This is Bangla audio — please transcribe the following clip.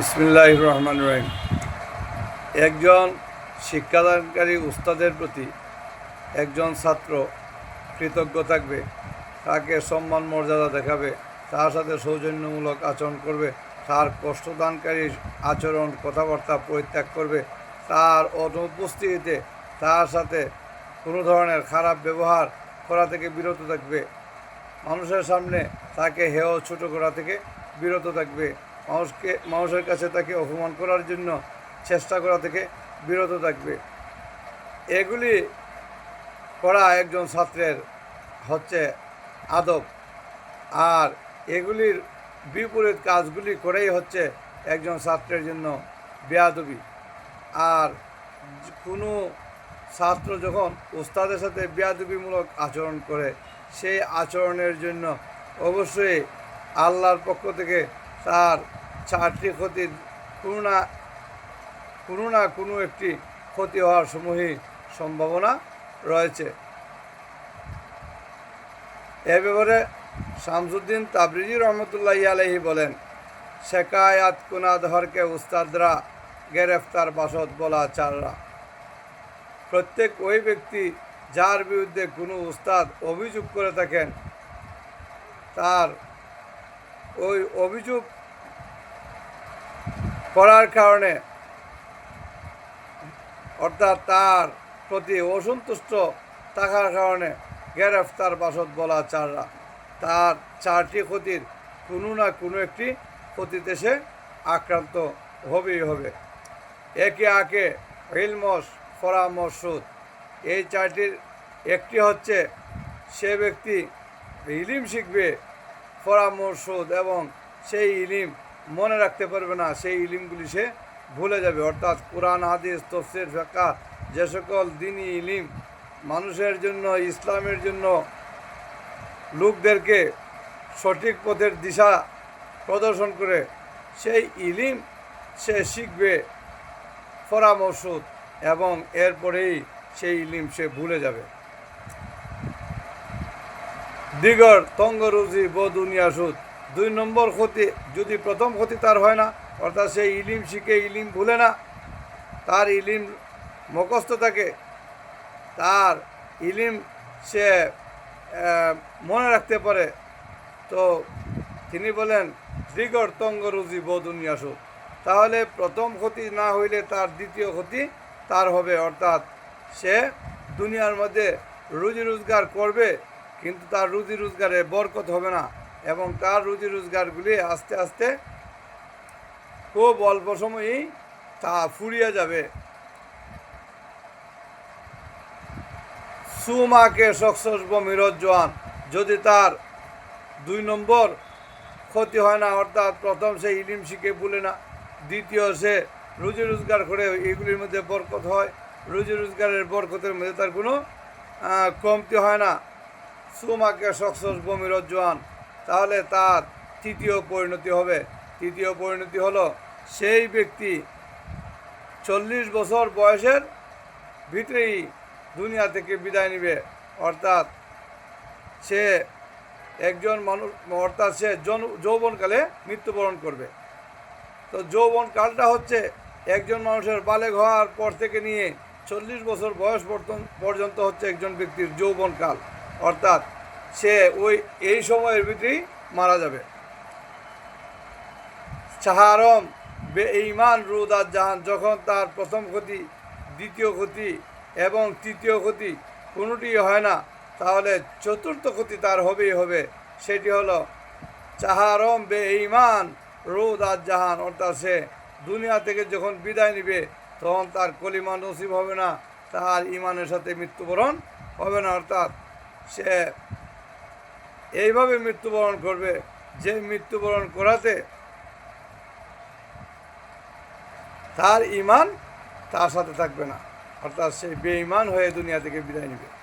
বিসমিল্লাহ রহমান রহিম একজন শিক্ষাদানকারী উস্তাদের প্রতি একজন ছাত্র কৃতজ্ঞ থাকবে, তাকে সম্মান, মর্যাদা দেখাবে, তার সাথে সৌজন্যমূলক আচরণ করবে, তার কষ্টদানকারী আচরণ, কথাবার্তা পরিত্যাগ করবে, তার অনুপস্থিতিতে তার সাথে কোনো ধরনের খারাপ ব্যবহার করা থেকে বিরত থাকবে, মানুষের সামনে তাকে হেয় ছোট করা থেকে বিরত থাকবে। মানুষকে, মানুষের কাছে তাকে অপমান করার জন্য চেষ্টা করা থেকে বিরত থাকবে। এগুলি করা একজন ছাত্রের হচ্ছে আদব। আর এগুলির বিপরীত কাজগুলি করেই হচ্ছে একজন ছাত্রের জন্য বেয়াদবি। আর কোনো ছাত্র যখন উস্তাদের সাথে বেয়াদবিমূলক আচরণ করে, সেই আচরণের জন্য অবশ্যই আল্লাহর পক্ষ থেকে তার চারটি ক্ষতির কোনো না কোনো না কোনো একটি ক্ষতি হওয়ার সমূহী সম্ভাবনা রয়েছে। এ ব্যাপারে শামসুদ্দিন তাবরিজি রহমতুল্লাহ আলহি বলেন শেকায়াত কুনাদ হরকে উস্তাদরা, গ্রেফতার বাসদ বলা চাররা। প্রত্যেক ওই ব্যক্তি যার বিরুদ্ধে কোনো উস্তাদ অভিযোগ করে থাকেন, তার ওই অভিযোগ করার কারণে অর্থাৎ তার প্রতি অসন্তুষ্ট থাকার কারণে গ্রেফতার বাসদ বলা চাররা। তার চারটি ক্ষতির কোনো না কোনো একটি ক্ষতিতে সে আক্রান্ত হবেই হবে। একে আকে ইলমস পরামর্শুদ এই চারটির একটি হচ্ছে, সে ব্যক্তি ইলিম শিখবে পরামর্শুদ এবং সেই ইলিম মনে রাখতে পারবে না, সেই ইলিমগুলি সে ভুলে যাবে। অর্থাৎ কোরআন, হাদিস, তফসির ফেকা যে সকল দিনই ইলিম মানুষের জন্য, ইসলামের জন্য লোকদেরকে সঠিক পথের দিশা প্রদর্শন করে, সেই ইলিম সে শিখবে পরামর্শ এবং এরপরেই সেই ইলিম সে ভুলে যাবে। দিগর তঙ্গরুজি, বদুনিয়া সুদ। দুই নম্বর ক্ষতি, যদি প্রথম ক্ষতি তার হয় না, অর্থাৎ সে ইলিম শিখে ইলিম ভুলে না, তার ইলিম মুখস্থ থাকে, তার ইলিম সে মনে রাখতে পারে। তো তিনি বলেন দিগর তঙ্গরুজি বদুনিয়াসু তাহলে প্রথম ক্ষতি না হইলে তার দ্বিতীয় ক্ষতি তার হবে, অর্থাৎ সে দুনিয়ার মধ্যে রুজি রোজগার করবে কিন্তু তার রুজি রোজগারে বরকত হবে না এবং তার রুজি রোজগারগুলি আস্তে আস্তে খুব অল্প সময়েই তা ফুরিয়ে যাবে। সুমাকে সক্সসব মিরজ্জোয়ান যদি তার দুই নম্বর ক্ষতি হয় না, অর্থাৎ প্রথম সে ইলিম শিখে ভুলে না, দ্বিতীয় সে রুজি রোজগার করে এগুলির মধ্যে বরকত হয়, রুজি রোজগারের বরকতের মধ্যে তার কোনো কমতি হয় না। সুমাকে সক্সস বমিরজ্জোয়ান তাহলে তার তৃতীয় পরিণতি হবে। তৃতীয় পরিণতি হলো সেই ব্যক্তি চল্লিশ বছর বয়সের ভিতরেই দুনিয়া থেকে বিদায় নিবে। অর্থাৎ সে একজন মানুষ, অর্থাৎ সে যৌবনকালে মৃত্যুবরণ করবে। তো যৌবন কালটা হচ্ছে একজন মানুষের বালেগ হওয়ার পর থেকে নিয়ে চল্লিশ বছর বয়স পর্যন্ত- হচ্ছে একজন ব্যক্তির যৌবন কাল অর্থাৎ সে ওই, এই সময়ের ভিতরেই মারা যাবে। চাহারম বে ইমান রুদার জাহান, যখন তার প্রথম ক্ষতি, দ্বিতীয় ক্ষতি এবং তৃতীয় ক্ষতি কোনোটি হয় না, তাহলে চতুর্থ ক্ষতি তার হবেই হবে। সেটি হলো চাহারম বে ইমান রোদ আর জাহান, অর্থাৎ সে দুনিয়া থেকে যখন বিদায় নিবে, তখন তার কলিমা নসিব হবে না, তার ইমানের সাথে মৃত্যুবরণ হবে না, অর্থাৎ সে এইভাবে মৃত্যুবরণ করবে। যে মৃত্যুবরণ করাতে তার ইমান তার সাথে থাকবে না। অর্থাৎ সে বেঈমান হয়ে দুনিয়া থেকে বিদায় নেবে।